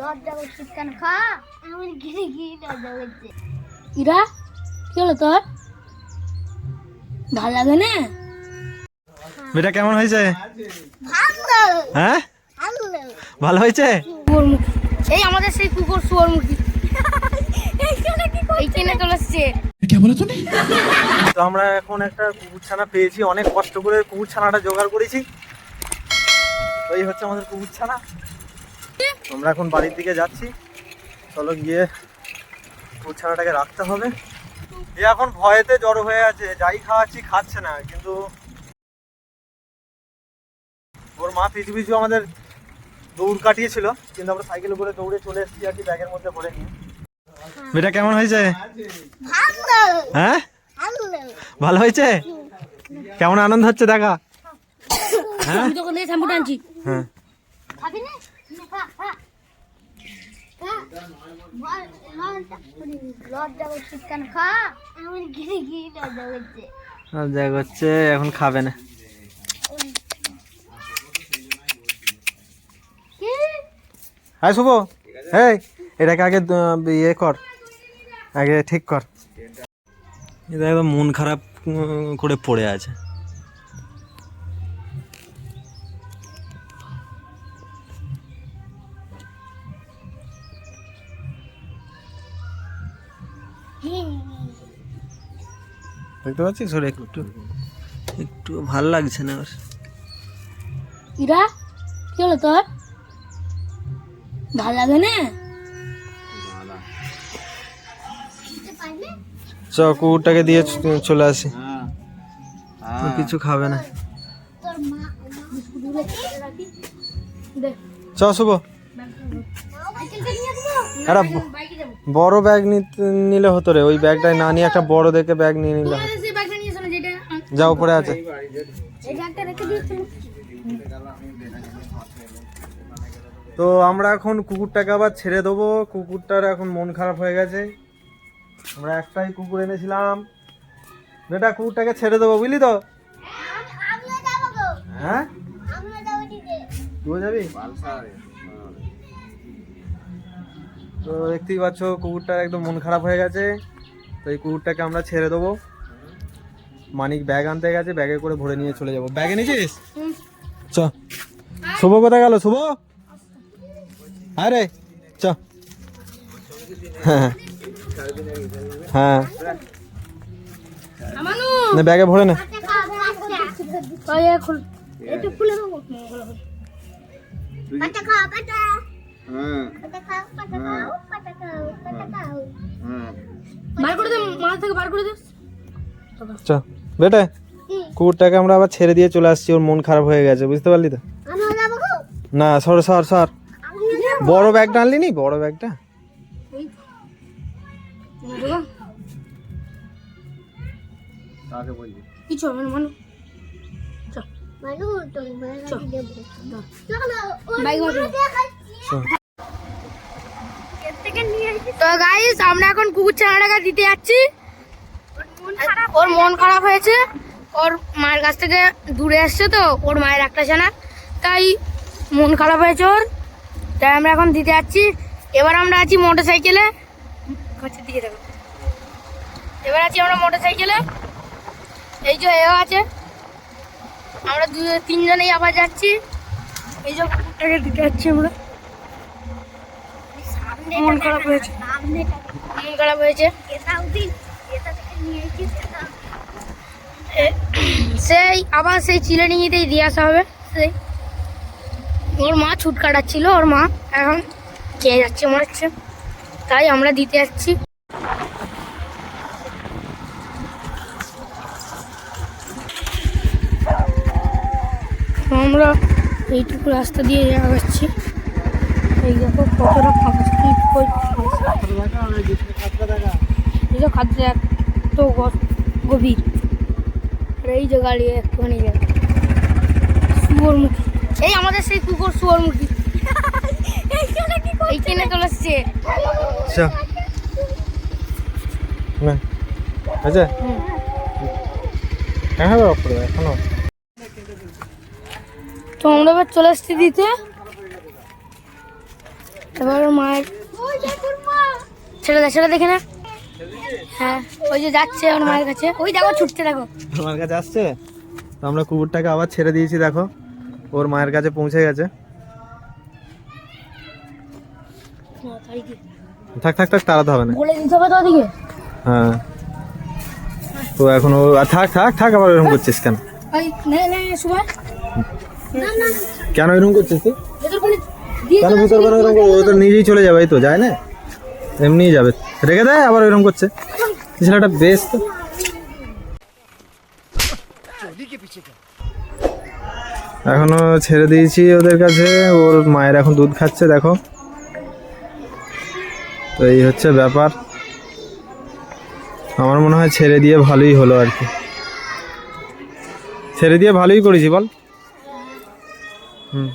লজ্জা করছিস কেন? খা। আমার গিরে গিয়ে লজ্জা করছে। ইরা কি হলো তোর? ভালো লাগে না? বেটা কেমন হয়েছে? ভালো হ্যাঁ? ভালো ভালো হয়েছে? এই আমাদের সেই কুকুর শুয়োরমুখী এইখানে চলে এসছে। তো আমরা এখন একটা কুকুর ছানা পেয়েছি অনেক কষ্ট করে কুকুর ছানাটা জোগাড় করেছি। এই হচ্ছে আমাদের কুকুর ছানা আমরা এখন বাড়ির দিকে যাচ্ছি। চলো গিয়ে ছানাটাকে রাখতে হবে। এ এখন ভয়েতে জড়ো হয়ে আছে যাই খাওয়াচ্ছি খাচ্ছে না কিন্তু ওর মা পিছু পিছু আমাদের দৌড় কাটিয়েছিল কিন্তু আমরা সাইকেলে করে দৌড়ে চলে এসেছি আর কি ব্যাগের মধ্যে ভরে নিয়ে। বেটা কেমন হয়েছে? ভালো। হ্যাঁ? ভালো। ভালো হয়েছে? কেমন আনন্দ হচ্ছে দেখা? হ্যাঁ। হ্যাঁ লজ্জা এখন খাবে না। হ্যাঁ শুভ, এই, এটাকে আগে ইয়ে কর, আগে ঠিক কর। এটা একদম মন খারাপ করে পড়ে আছে। দেখতে পাচ্ছিস ওর একটু একটু ভালো লাগছে না ওর ইরা কি হলো তোর ভালো লাগে না চ কুকুরটাকে দিয়ে চলে আসি কিছু খাবে না চ শুভ একটা বড় ব্যাগ নিলে হতো রে ওই ব্যাগটাই না নিয়ে একটা বড় দেখে ব্যাগ নিয়ে নিলে যা উপরে আছে। তো আমরা এখন কুকুরটাকে আবার ছেড়ে দেবো। কুকুরটার এখন মন খারাপ হয়ে গেছে। আমরা একটাই কুকুর এনেছিলাম। বেটা কুকুরটাকে ছেড়ে দেবো বুঝলি তো? হ্যাঁ? তুই যাবি তো দেখতেই পাচ্ছ কুকুরটার একদম মন খারাপ হয়ে গেছে। তো এই কুকুরটাকে আমরা ছেড়ে দেবো। মানিক ব্যাগ আনতে গেছে ব্যাগে করে ভরে নিয়ে চলে যাব। ব্যাগে নিয়েছিস চ। শুভ কোথায় গেল শুভ? আরে চ। হ্যাঁ। হ্যাঁ আমানু! নে ব্যাগে ভরে নে। এখন একটু খুলে খাও বার করে দে মাছ থেকে বার করে দে। চ বেটে কুকুরটাকে আমরা আবার ছেড়ে দিয়ে চলে আসছি ওর মন খারাপ হয়ে গেছে বুঝতে পারলি তো? না সর সর সর। বড় ব্যাগটা আনলি নি? বড় ব্যাগটা? কিছু হবে না তোর ব্যাগ দেবো চলো বাইক ওই বাজে। দেখাচ্ছি চল। এর থেকে নিয়ে আসি তো গাইস আমরা এখন কুকুর চানাটাকে দিতে যাচ্ছি। ওর মন খারাপ হয়েছে। ওর মায়ের কাছ থেকে দূরে আসছে তো, ওর মায়ের একটা ছানা। তাই মন খারাপ হয়েছে ওর। তাই আমরা এখন দিতে যাচ্ছি। এবার আমরা আছি মোটর সাইকেলে দিকে দেখো। এবার আছি আমরা মোটর সাইকেলে এই যে এও আছে। আমরা দু তিনজনেই আবার যাচ্ছি। এই যে কুকুরটাকে দিতে যাচ্ছি আমরা। মন খারাপ হয়েছে। মন খারাপ হয়েছে। সেই, আবার সেই চিলেনিংয়েতেই দিয়ে আসা হবে। সেই ওর মা ছুট কাটাচ্ছিল, ওর মা এখন খেয়ে যাচ্ছে হচ্ছে তাই আমরা দিতে যাচ্ছি। আমরা এইটুকু রাস্তা দিয়ে যাচ্ছি এই দেখো কতটা ফাঁকা এই যে খাদ্য এত গভীর। আর এই যে গাড়ি একটুখানি এই আমাদের সেই কুকুর শুয়োরমুখী এইখানে চলে এসছে। চ না। আচ্ছা। হ্যাঁ হ্যাঁ এখনও। তো আমরা এবার চলে আসছি দিতে। এবার ওর মায়ের ছেড়ে দে ছেড়ে দেখে না। হ্যাঁ ওই যে যাচ্ছে ওর মায়ের কাছে। ওই দেখো ছুটতে দেখো। আমার কাছে আসছে? তো আমরা কুকুরটাকে আবার ছেড়ে দিয়েছি দেখো। ওর মায়ের কাছে পৌঁছে গেছে। থাক থাক থাক তাড়াতে হবে না। বলে দিতে হবে তো ওদিকে হ্যাঁ। তো এখন ও থাক থাক থাক আবার এরকম করছিস কেন? কেন এরকম করছিস তুই? কেন ভিতর কেন এরকম ও তো নিজেই চলে যাবে তো যায় না? এমনিই যাবে। রেখে দেয় আবার এরকম করছে। ছেলেটা বেশ তো। এখনও ছেড়ে দিয়েছি ওদের কাছে। ওর মায়ের এখন দুধ খাচ্ছে দেখো। তো এই হচ্ছে ব্যাপার। আমার মনে হয় ছেড়ে দিয়ে ভালোই হলো আর কি। ছেড়ে দিয়ে ভালোই করেছি বল। হুম।